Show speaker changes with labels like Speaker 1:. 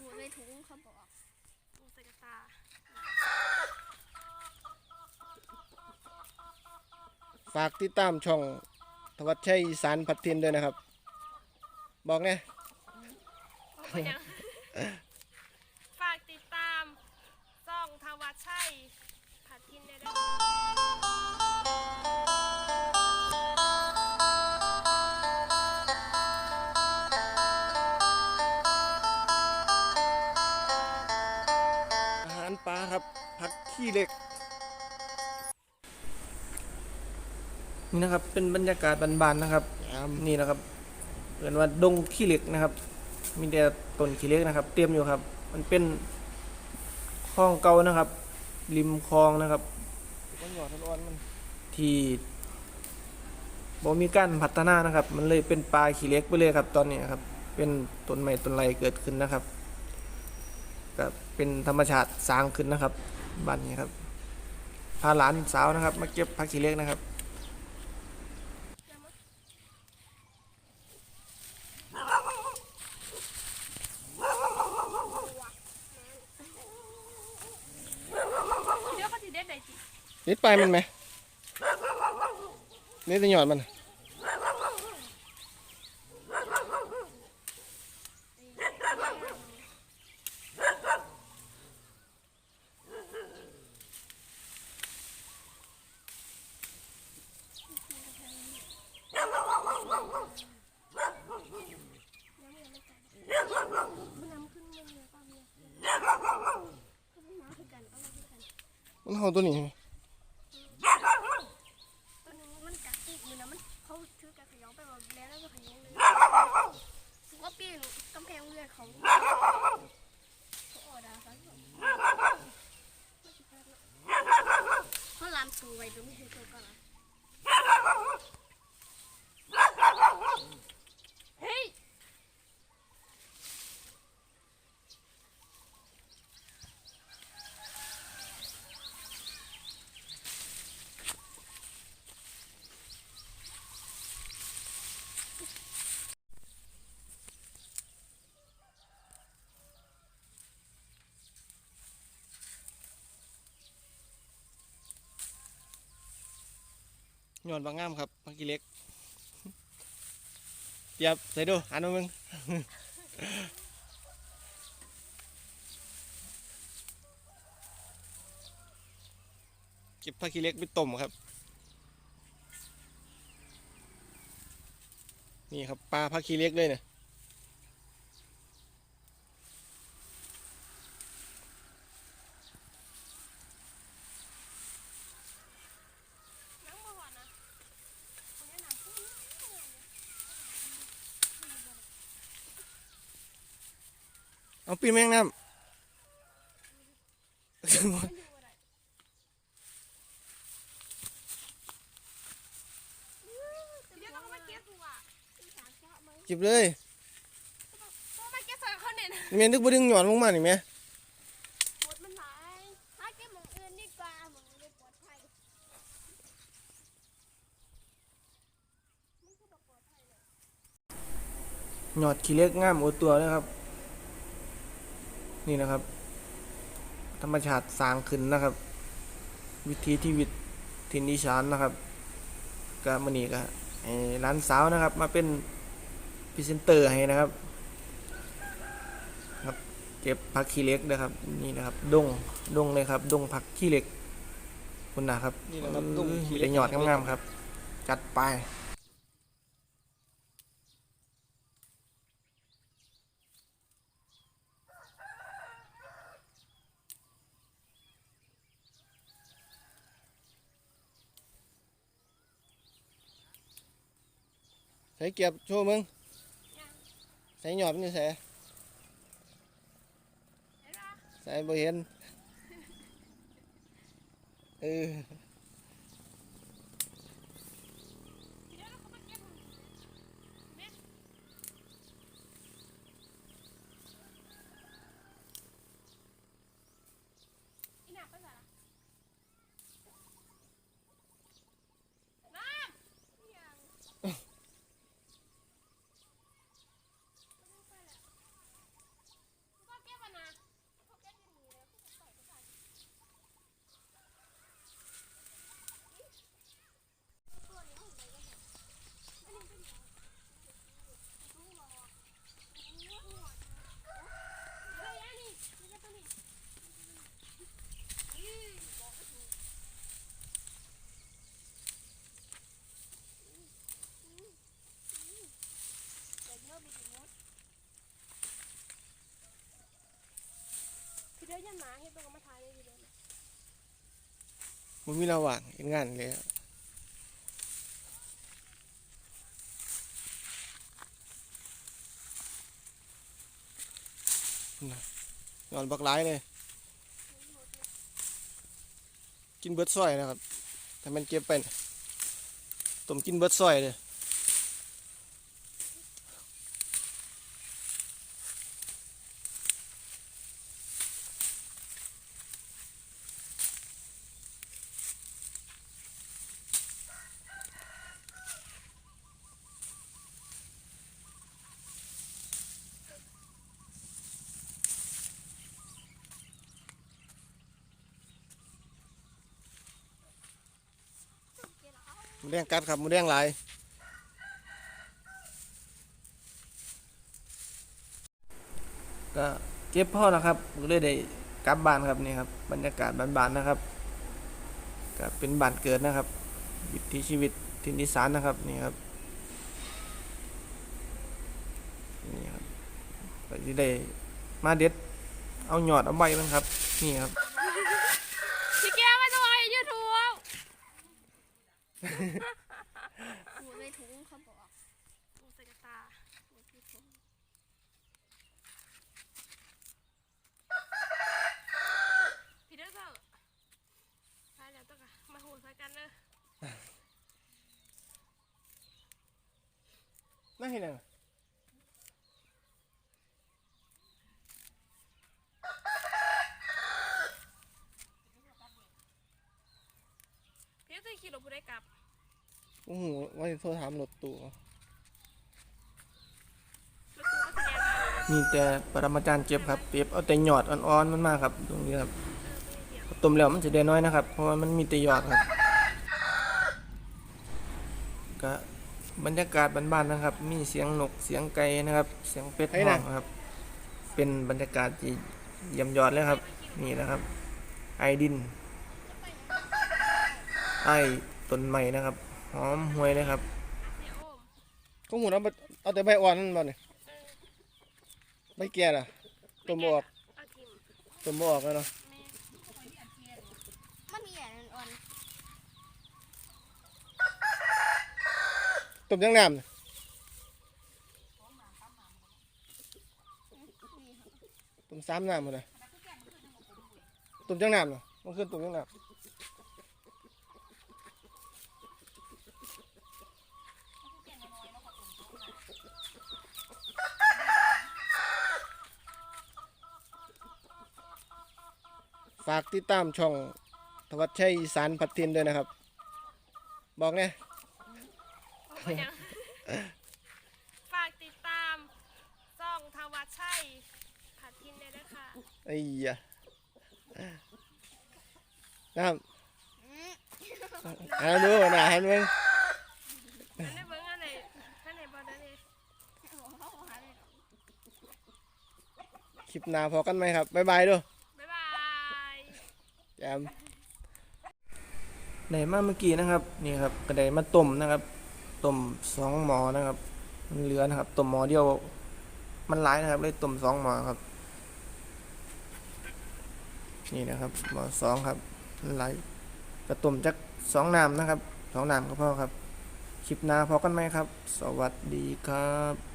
Speaker 1: หมูในถุงเขาบอก
Speaker 2: ลงใส่กระตา
Speaker 3: ฝากติดตามช่องทวัชชัยอีสานพัดทินด้วยนะครับ บอกเนี่ย
Speaker 2: เอาไปยังฝากติดตามซ่องทวัชชัยผัดทินได้ด้วย
Speaker 3: ครับ ผักขี้เหล็ก นี่นะครับ เป็นบรรยากาศบานๆนะครับ นี่นะครับเรียนว่าดงขี้เหล็กนะครับ มีแต่ต้นขี้เหล็กนะครับ เตรียมอยู่ครับ มันเป็นคลองเก่านะครับ ริมคลองนะครับที่บ่มีการพัฒนานะครับ มันเลยเป็นปลาขี้เหล็กไปเลยครับ ตอนนี้ครับ เป็นต้นไม้ต้นไรเกิดขึ้นนะครับก็ เป็นธรรมชาติสร้างขึ้นนะครับบ้านนี้ครับพาหลานสาวนะครับ มาเก็บผักขี้เหล็กนะครับ
Speaker 2: เดี๋ยวเขาสิเด็ดได้สิ
Speaker 3: นิดปลายมันไหมนี่จะหยอดมัน
Speaker 1: มันน้ำขึ้นมันเลยป้าเมียน้ำคือกันเอาคือกัน
Speaker 3: มัน เห่าตัวนึ
Speaker 1: งมันกัดอีกมือนะมันเขาชื่อกัดขยองไปว่าแล้วแล้วก็ขยองเลยว่าปีนกำแพงเรือนเขาเขาออดาฟันเขาลามตูไว้ตรงนี้คือตัวก่อน
Speaker 2: เฮ้ย
Speaker 3: ห ยอนบางงามครับพักขี้เล็กเปียบใส่ดูหันมามึงเก็บผักขี้เล็กไปต้มครับ นี่ครับปลาผักขี้เล็กเลยเนี่ย
Speaker 2: น้ำมาหวานนะเอาเนี่ยน้ำขึ้น
Speaker 3: เอาปีนแมงน้ำ
Speaker 2: เดี๋ยวต้องมาเก็บหัว
Speaker 3: เก็บเลย
Speaker 2: ต้องมาเก็บใส่เขาเนี่ยนะ
Speaker 3: เมียนทึกบ่ดึงหยอดลงมานี่แม่
Speaker 1: หมดมันหลายถ้าเก็บหมองอื่นดีกว่าหมองอื่นปลอดภัย
Speaker 3: หยอดขี้เหล็กงามโอตัวเลยครับ นี่นะครับ ธรรมชาติสร้างขึ้นนะครับ วิธีที่วิตทินอีสานนะครับก็มื้อนี้ก็ให้ร้านสาวนะครับ มาเป็นพรีเซนเตอร์ให้นะครับครับเก็บผักขี้เหล็กนะครับ นี่นะครับดงดงเลยครับดงผักขี้เหล็กคุณนะครับ
Speaker 4: นี่นะครับดงขี้เหล็ก
Speaker 3: ได้หยอดงามๆครับ จัดไป ใส่เก็บโชว์มึงใส่หยอดมันอยู่ใส่
Speaker 2: เห็นปะ
Speaker 3: ใส่บ่เห็นเออ
Speaker 2: เดี๋ยวเราเขามาเก็บเม็ดอีหนักไปใส่ละน้ำ ยันหมาเฮ็ดตัวกับมาทายในวิดีโอ
Speaker 3: มันมีระหว่างเฮ็ดงานเลยนะนอนบักหลายเลย กินเบิร์ดซอยนะครับถ้ามันเก็บไปน่ะต้มกินเบิร์ดซอยเลย มูแดงกัดครับมูแดงหลายก็เก็บพ่อนะครับก็เลยได้กลับบ้านครับนี่ครับบรรยากาศบ้านๆนะครับก็เป็นบ้านเกิดนะครับวิถีชีวิตทินอีสานนะครับนี่ครับนี่ครับก็จะได้มาเด็ดเอาหยอดเอาใบมันครับ นี่ครับ
Speaker 2: พี่แก้วไม่ต้องเอายูทูบ
Speaker 1: หูในถุงเขาบอก
Speaker 2: โอ้ใส่กระตา
Speaker 1: หูที่ถุง
Speaker 2: พี่เด้อเถอะไปแล้วต้องอะมาหูใส่กันเด้อ
Speaker 3: นั่นเห็นยัง
Speaker 2: พี่จะขี่รถผู้ ได้กลับ
Speaker 3: โอ้โหว่าจะโทรถามรถตู้
Speaker 2: รถตู้ก็แสดงมาเลย
Speaker 3: มีแต่ปรมาจารย์เก็บครับเก็บเอาแต่หยอดอ่อนๆมันมากครับ ตรงนี้ครับ
Speaker 2: เออไม่เดียว
Speaker 3: ต้มแล้วมันจะได้น้อยนะครับ เพราะว่ามันมีแต่หยอดครับก็บรรยากาศบ้านๆนะครับ มีเสียงนกเสียงไก่นะครับ เสียงเป็ดห้องครับ เป็นบรรยากาศที่เยี่ยมยอดเลยครับ นี่นะครับ ไอดินไอ ต้นไม้นะครับหอมห่วยเลยครับ
Speaker 2: เนี่ยโอม
Speaker 3: ก็หูเอาเอาแต่ใบอ่อนนั่นบ่เนี่ยใบแก่ล่ะต้มบ่ออก
Speaker 2: เอาทิม
Speaker 3: ต้มบ่ออกแล้วเนาะ
Speaker 2: แม่
Speaker 1: มันมีอย่างอ่อน
Speaker 3: ต้มยังน้ำน่ะ
Speaker 1: ๆนี่ค่ะ
Speaker 3: ต้มสามน้ำหมดเลยต้มจังน้ำเนาะมันขึ้นต้มจังน้ำ ฝากติดตามช่องทวัชชัยอีสานพัดทินด้วยนะครับ บอกเนี่ย
Speaker 2: เอาไปยัง ฝากติดตามซ่องทวัชชัยผัดทินได้ด้วยค่ะ
Speaker 3: ไอ้ยะนะครับ
Speaker 1: อืม
Speaker 3: อ่าดูหน่าหันเบิ่ง
Speaker 2: อันนี้เบิ้งอันไหนอันไหนบอลอันนี้
Speaker 1: บอกเขาหาเลยเหรอ
Speaker 3: คลิปหน้าพอกันไหมครับ บ๊ายบายด้วย
Speaker 2: บ๊ายบาย
Speaker 3: แจมได้มาเมื่อกี้นะครับนี่ครับก็ได้มาต้มนะครับต้มสองหมอนะครับมันเหลือนะครับต้มหมอเดียวมันหลายนะครับเลยต้มสองหมอครับ นี่นะครับหมอสองครับมันหลายกระต้มจักสองน้ำนะครับสองน้ำก็พอครับคลิปหน้าพอกันไหมครับ สวัสดีครับ